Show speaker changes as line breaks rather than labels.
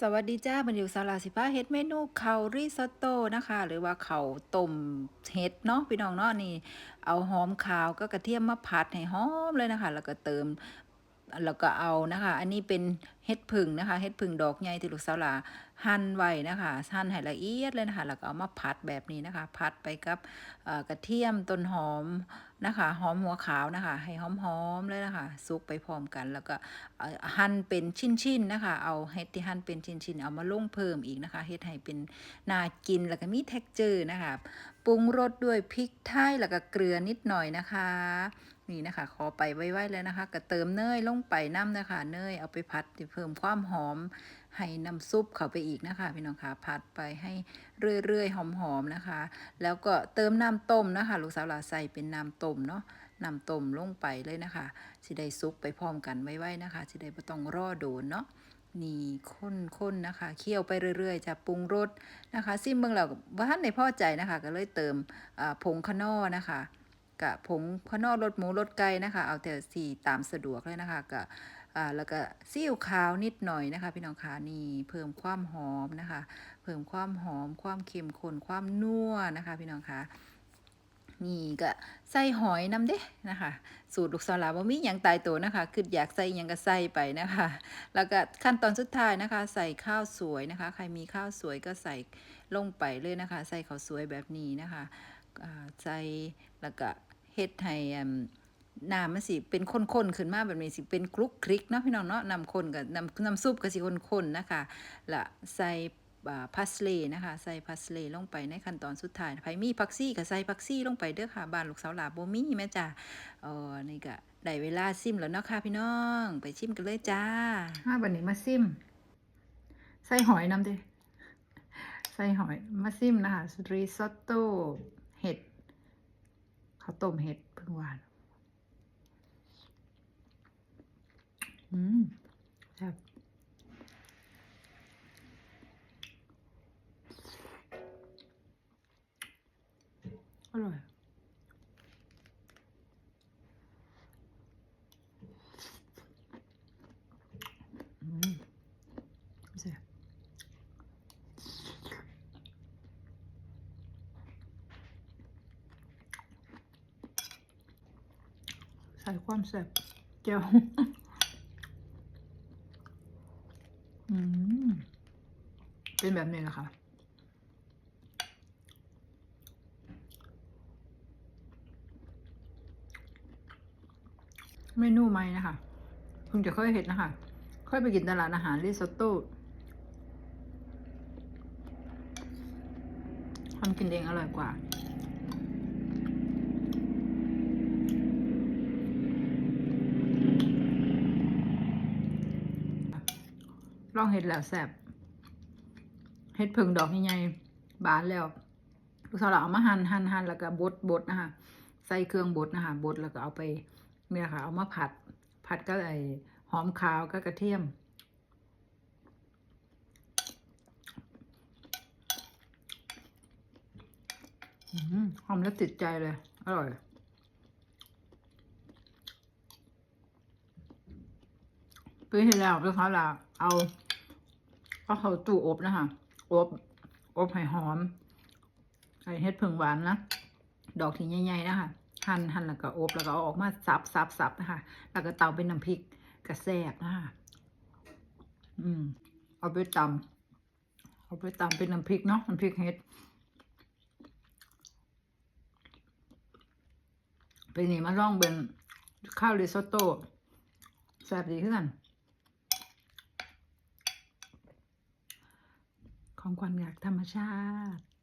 สวัสดีจ้าบันอยู่สาราสิพาเฮ็ดเมนูข้าริซอตโต้นะคะ หรือว่าเขาต้มเห็ดเนาะพี่น้องเนาะนี่ เอาหอมขาวก็กระเทียมมาผัดให้หอมเลยนะคะ แล้วก็เติมแล้วก็เอานะคะ อันนี้เป็นเห็ดผึ่งนะคะเห็ดผึ่งดอกใหญ่ที่ลูกสาวหลาหั่นไว้นะคะหั่นให้ละเอียดเลยนะคะ แล้วก็เอามาผัดแบบนี้นะคะ ผัดไปกับเอ่อกระเทียมต้นหอม นะคะหอมหัวขาวนะคะ ให้หอมๆเลยนะคะซุกไปพร้อมกันแล้วก็หั่นเป็นชิ้นๆนะคะ เอาเห็ดที่หั่นเป็นชิ้นๆเอามาลงเพิ่มอีกนะคะเห็ดให้เป็นน่ากินแล้วก็มีเท็กเจอร์นะคะปรุงรสด้วยพริกไทยแล้วก็เกลือนิดหน่อยนะคะ นี่นะคะขอไปไว้ๆแล้วนะคะก็เติมเนยลงไปน้ำนะคะเนยเอาไปผัดเพิ่มความหอมให้น้ำซุปเข้าไปอีกนะคะ พี่น้องคะผัดไปให้เรื่อยๆหอมๆนะคะ แล้วก็เติมน้ำต้มนะคะ ลูกสาวหลาใส่เป็นน้ำต้มเนาะน้ำต้มลงไปเลยนะคะสิได้ซุปไปพร้อมกันไว้ๆนะคะสิได้ไม่ต้องรอโดนเนาะนี่ข้นๆนะคะ เคี่ยวไปเรื่อยๆจะปรุงรสนะคะ ซิมเบิ่งแล้วว่าท่านในพอใจนะคะ ก็เลยเติมอ่าผงขนอนะคะ กะผงขนอรสหมูรสไก่นะคะ เอาแต่สีตามสะดวกเลยนะคะกะอ่าแล้วก็ซีอิ๊วขาวนิดหน่อยนะคะ พี่น้องคะนี่เพิ่มความหอมนะคะ เพิ่มความหอมความเค็มข้นความนัวนะคะ พี่น้องคะนี่ก็ใส่หอยน้ำเด้นะคะ สูตรลูกสาวลาบ่มีหยังตายตัวนะคะคืออยากใส่ยังก็ใส่ไปนะคะ แล้วก็ขั้นตอนสุดท้ายนะคะ ใส่ข้าวสวยนะคะ ใครมีข้าวสวยก็ใส่ลงไปเลยนะคะ ใส่ข้าวสวยแบบนี้นะคะอ่าใส่ แล้วก็เฮ็ดให้น้ำมันสิเป็นข้นๆขึ้นมาแบบนี้สิเป็นคลุกคลิกเนาะพี่น้องเนาะน้ำข้นกับน้ำน้ำซุปก็สิข้นๆนะคะละใส่พัสเลนะคะ ใส่พัสเลลงไปในขั้นตอนสุดท้ายใครมีผักซี่ก็ใส่ผักซี่ลงไปเด้อค่ะบ้านลูกสาวหลาบ่มีแม่จ้าเออนี่ก็ได้เวลาซิมแล้วเนาะค่ะพี่น้อง ไปชิมกันเลยจ้า
มาบันนี้มาซิม ใส่หอยน้ำเด้ใส่หอยมาซิมนะคะรีซอตโต้เห็ด ข้าวต้มเห็ดเพิ่งหวาน อืมแซ่บอร่อยอืมแซ่บ ใส่ความแซ่บเจียวอืมเป็นแบบนี้แหละค่ะเมนูใหม่นะคะเพิ่งจะเคยเห็นนะคะเคยไปกินตลาดอาหารริซอตโต้ทำกินเองอร่อยกว่า ลองเห็ดแล้วแซ่บเห็ดเพิ่งดอกใหญ่ๆบานแล้วลูกสาวเราเอามาหั่นหั่นหั่นแล้วก็บดบดนะคะใส่เครื่องบดนะคะบดแล้วก็เอาไปเนี่ยค่ะ เอามาผัด ผัดก็ไอหอมขาวก็กระเทียม หอมแล้วติดใจเลย อร่อยปีที่แล้วลูกค้าเราเอา ก็เขาตู้อบนะคะอบอบให้หอมใส่เฮ็ดผึ่งหวานนะดอกที่ใหญ่ๆนะคะหั่นหั่นแล้วก็อบแล้วก็เอาออกมาสับสับสับนะคะแล้วก็เตาเป็นน้ำพริกกระแซบนะคะอืม เอาไปตำเอาไปตำเป็นน้ำพริกเนาะน้ำพริกเฮ็ดเป็นนี่มาลองเป็นข้าวริซอตโต้แซ่บดีขึ้นกัน ของขวัญอยากธรรมชาติ